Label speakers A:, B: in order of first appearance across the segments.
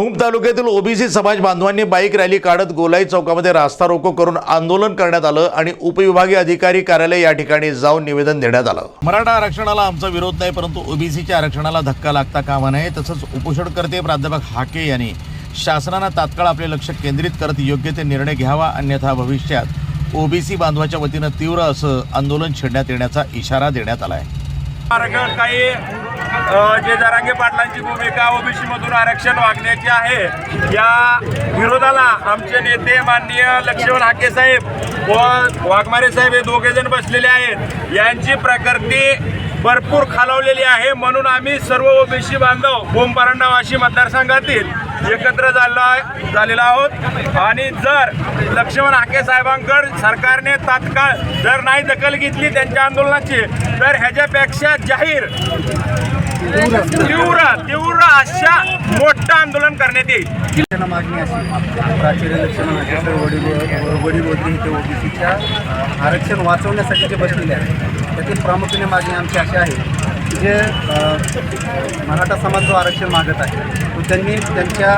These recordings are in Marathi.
A: भूम तालुक्यातील ओबीसी समाज बांधवांनी बाईक रॅली काढत गोलाई चौकामध्ये रास्ता रोको करून आंदोलन करण्यात आलं आणि उपविभागीय अधिकारी कार्यालय या ठिकाणी जाऊन निवेदन देण्यात आलं. मराठा आरक्षणाला आमचा विरोध नाही परंतु ओबीसीच्या आरक्षणाला धक्का लागता कामा नये तसंच उपोषणकर्ते प्राध्यापक हाके यांनी शासनानं तात्काळ आपले लक्ष केंद्रित करत योग्य ते निर्णय घ्यावा अन्यथा भविष्यात ओबीसी बांधवाच्या वतीनं तीव्र असं आंदोलन छेडण्यात येण्याचा इशारा देण्यात आला आहे
B: आरक्षण काही अ, जे जरांगे पाटलांची भूमिका ओबीसीमधून आरक्षण वागण्याची आहे या विरोधाला आमचे नेते माननीय लक्ष्मण हाके साहेब व वाघमारे साहेब हे दोघे जण बसलेले आहेत. यांची प्रकृती भरपूर खालावलेली आहे म्हणून आम्ही सर्व ओबीसी बांधव भूम वाशी मतदारसंघातील एकत्र झालो आहे- झालेलो आहोत. आणि जर लक्ष्मण आके साहेबांकड सरकारने तात्काळ जर नाही दखल घेतली त्यांच्या आंदोलनाची तर ह्याच्यापेक्षा जाहीर तीव्र तीव्र अशा मोठं आंदोलन करण्यात येईल.
C: मागणी अशी प्राचार्य लक्ष्मण वडील ते ओबीसीच्या. आरक्षण वाचवण्यासाठी जे बसलेले आहे त्यातील प्रामुख्याने मागणी आमची अशी आहे जे मराठा समाज जो आरक्षण मागत आहे त्यांनी त्यांच्या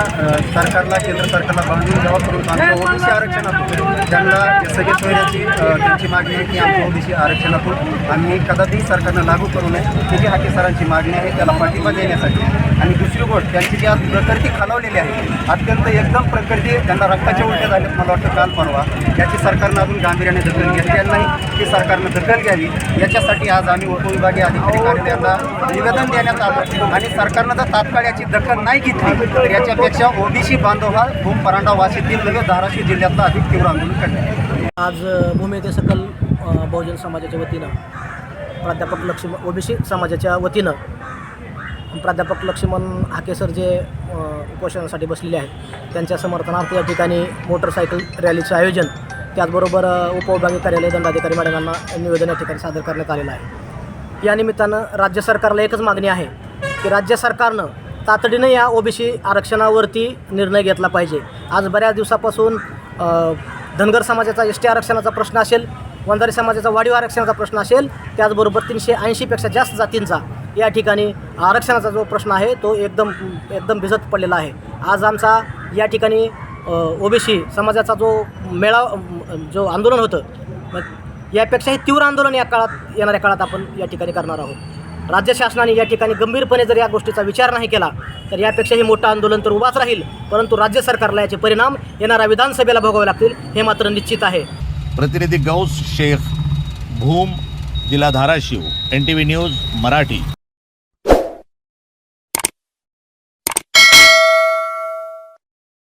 C: सरकारला केंद्र सरकारला बांधून द्यावा करून सांगतो ओबीसी आरक्षणातून. त्यांना जे सगळे सोयऱ्याची त्यांची मागणी आहे की आमच्या ओबीसी आरक्षणातून आम्ही कदापि सरकारनं लागू करू नये. ही जी हाके सरांची मागणी आहे त्याला पाठिंबा देण्यासाठी. आणि दुसरी गोष्ट त्यांची जी आज प्रकृती खालावलेली आहे अत्यंत एकदम प्रकृती त्यांना रक्ताच्या उलट्या झाल्यात मला वाटतं काल परवा. याची सरकारनं अजून गांभीर्याने दखल घेतलेली नाही. की सरकारनं दखल घ्यावी. याच्यासाठी आज आम्ही उपविभागीय अधिकारी कार्यालयाला निवेदन देण्यात आलं. आणि सरकारनं जर तात्काळ याची दखल नाही घेतली तर याच्यापेक्षा ओबीसी बांधव हा भूम परांडा वाशीतील नव्हे धाराशिव जिल्ह्यातला अधिक तीव्र आंदोलन करण्यात
D: आज भूमिते सकल बहुजन समाजाच्या वतीनं प्राध्यापक लक्ष्मण ओबीसी समाजाच्या वतीनं प्राध्यापक लक्ष्मण हाकेसर जे उपोषणासाठी बसलेले आहेत त्यांच्या समर्थनार्थ या ठिकाणी मोटरसायकल रॅलीचं आयोजन त्याचबरोबर उपविभागीय कार्यालय दंडाधिकारी मॅडमांना निवेदन या ठिकाणी सादर करण्यात आलेलं आहे. या निमित्तानं राज्य सरकारला एकच मागणी आहे की राज्य सरकारनं तातडीनं या ओबीसी आरक्षणावरती निर्णय घेतला पाहिजे. आज बऱ्याच दिवसापासून धनगर समाजाचा एस टी आरक्षणाचा प्रश्न असेल वंजारी समाजाचा वाढीव आरक्षणाचा प्रश्न असेल त्याचबरोबर तीनशे ऐंशीपेक्षा जास्त जातींचा या ठिकाणी आरक्षणाचा जो प्रश्न आहे तो एकदम एकदम भिजत पडलेला आहे. आज आमचा या ठिकाणी ओबीसी समाजाचा जो मेळा जो आंदोलन होतं यापेक्षाही तीव्र आंदोलन या काळात येणाऱ्या काळात आपण या ठिकाणी करणार आहोत. राज्य शासनाने या ठिकाणी गंभीरपणे जर या गोष्टीचा विचार नाही केला तर यापेक्षाही मोठं आंदोलन तर उभाच राहील. परंतु राज्य सरकारला याचे परिणाम येणाऱ्या विधानसभेला भोगावे लागतील हे मात्र निश्चित आहे.
A: प्रतिनिधी गौस शेख भूम जिल्हा Dharashiv N T V news Marathi.